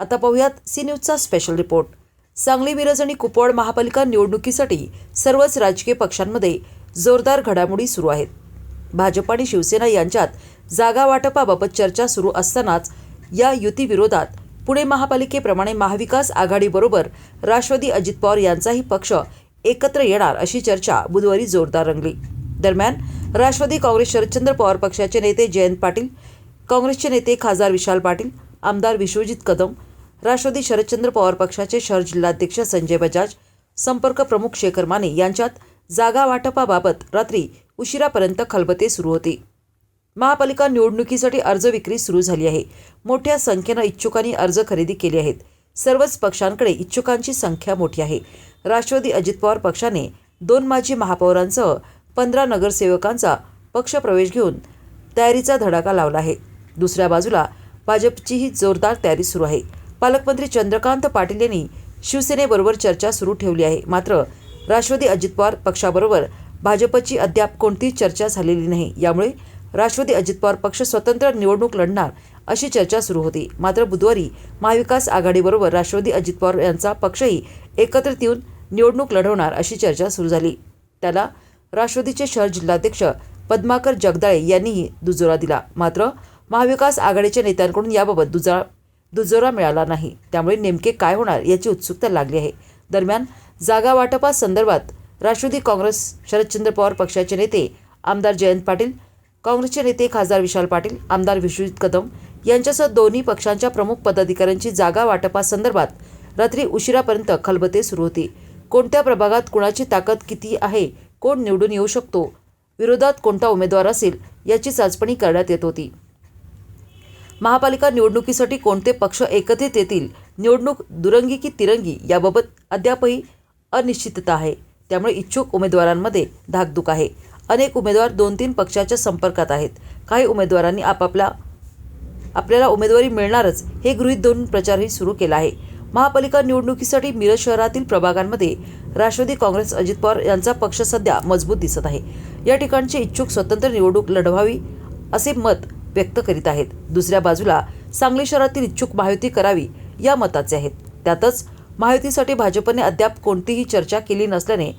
आता पाहूयात सी न्यूजचा स्पेशल रिपोर्ट सांगली मिरज आणि कुपवाड महापालिका निवडणुकीसाठी सर्वच राजकीय पक्षांमध्ये जोरदार घडामोडी सुरू आहेत. भाजप आणि शिवसेना यांच्यात जागा वाटपाबाबत चर्चा सुरू असतानाच या युतीविरोधात पुणे महापालिकेप्रमाणे महाविकास आघाडीबरोबर राष्ट्रवादी अजित पवार यांचाही पक्ष एकत्र येणार अशी चर्चा बुधवारी जोरदार रंगली. दरम्यान राष्ट्रवादी काँग्रेस शरदचंद्र पवार पक्षाचे नेते जयंत पाटील काँग्रेसचे नेते खासदार विशाल पाटील आमदार विश्वजित कदम राष्ट्रवादी शरदचंद्र पवार पक्षाचे शहर जिल्हाध्यक्ष संजय बजाज संपर्क प्रमुख शेखर माने यांच्यात जागा वाटपाबाबत रात्री उशिरापर्यंत खलबते सुरू होते. महापालिका निवडणुकीसाठी अर्ज विक्री सुरू झाली आहे. मोठ्या संख्येनं इच्छुकांनी अर्ज खरेदी केले आहेत. सर्वच पक्षांकडे इच्छुकांची संख्या मोठी आहे. राष्ट्रवादी अजित पवार पक्षाने दोन माजी महापौरांसह पंधरा नगरसेवकांचा पक्षप्रवेश घेऊन तयारीचा धडाका लावला आहे. दुसऱ्या बाजूला भाजपचीही जोरदार तयारी सुरू आहे. पालकमंत्री चंद्रकांत पाटील यांनी शिवसेनेबरोबर चर्चा सुरू ठेवली आहे. मात्र राष्ट्रवादी अजित पवार पक्षाबरोबर भाजपची अद्याप कोणतीच चर्चा झालेली नाही. यामुळे राष्ट्रवादी अजित पवार पक्ष स्वतंत्र निवडणूक लढणार अशी चर्चा सुरू होती. मात्र बुधवारी महाविकास आघाडीबरोबर राष्ट्रवादी अजित पवार यांचा पक्षही एकत्रित येऊन निवडणूक लढवणार अशी चर्चा सुरू झाली. त्याला राष्ट्रवादीचे शहर जिल्हाध्यक्ष पद्माकर जगदाळे यांनीही दुजोरा दिला. मात्र महाविकास आघाडीच्या नेत्यांकडून याबाबत दुजाळा दुजोरा मिळाला नाही. त्यामुळे नेमके काय होणार याची उत्सुकता लागली आहे. दरम्यान जागा वाटपासंदर्भात राष्ट्रवादी काँग्रेस शरदचंद्र पवार पक्षाचे नेते आमदार जयंत पाटील काँग्रेसचे नेते खासदार विशाल पाटील आमदार विश्वजित कदम यांच्यासह दोन्ही पक्षांच्या प्रमुख पदाधिकाऱ्यांची जागा वाटपासंदर्भात रात्री उशिरापर्यंत खलबते सुरू होती. कोणत्या प्रभागात कुणाची ताकद किती आहे कोण निवडून येऊ शकतो विरोधात कोणता उमेदवार असेल याची चाचपणी करण्यात येत होती. महापालिका निवडणुकीसाठी कोणते पक्ष एकत्रित येतील? निवडणूक दुरंगी की तिरंगी याबाबत अद्यापही अनिश्चितता आहे. त्यामुळे इच्छुक उमेदवारांमध्ये धाकधूक आहे. अनेक उमेदवार दोन तीन पक्षाच्या संपर्कात आहेत. काही उमेदवारांनी आपापला आपल्याला उमेदवारी मिळणारच हे गृहीत धरून प्रचारही सुरू केला आहे. महापालिका निवडणुकीसाठी मिरज शहरातील प्रभागांमध्ये राष्ट्रवादी काँग्रेस अजित पवार यांचा पक्ष सध्या मजबूत दिसत आहे. या ठिकाणचे इच्छुक स्वतंत्र निवडणूक लढवावी असे मत व्यक्त करीत आहेत. दुसऱ्या बाजूला सांगली शहरातील इच्छुक महायुती करावी या मताचे आहेत. त्यातच महायुतीसाठी भाजपने अद्याप कोणतीही चर्चा केली नसल्याने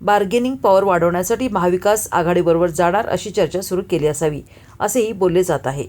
बार्गेनिंग पॉवर वाढवण्यासाठी महाविकास आघाडीबरोबर जाणार अशी चर्चा सुरू केली असावी असेही बोलले जात आहे.